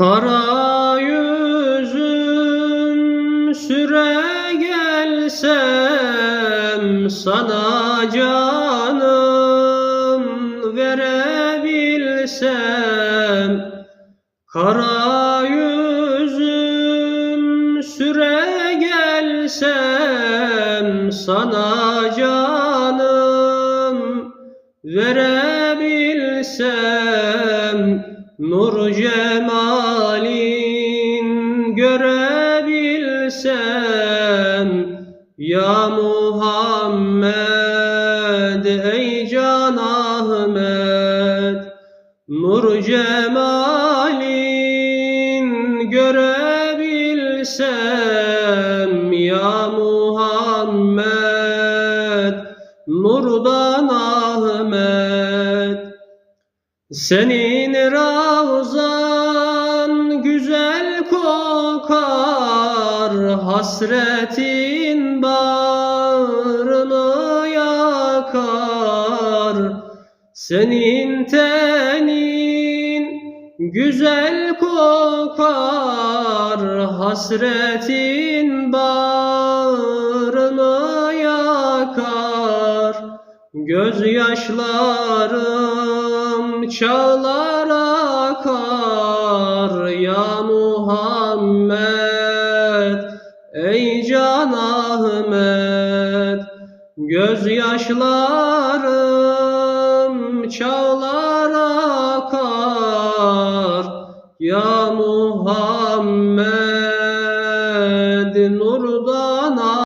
Kara yüzüm süre gelsem sana canım verebilsem. Kara yüzüm süre gelsem sana canım verebilsem Nur cemalin görebilsem Ya Muhammed ey Can Ahmet Nur cemalin görebilsem Ya Muhammed Nurdan Ahmet senin ravzan kokar Hasretin bağrımı yakar. Senin tenin güzel kokar Hasretin bağrımı yakar. Gözyaşlarım çağlar akar Ey Can Ahmet Gözyaşlarım çağlar akar. Ya Muhammed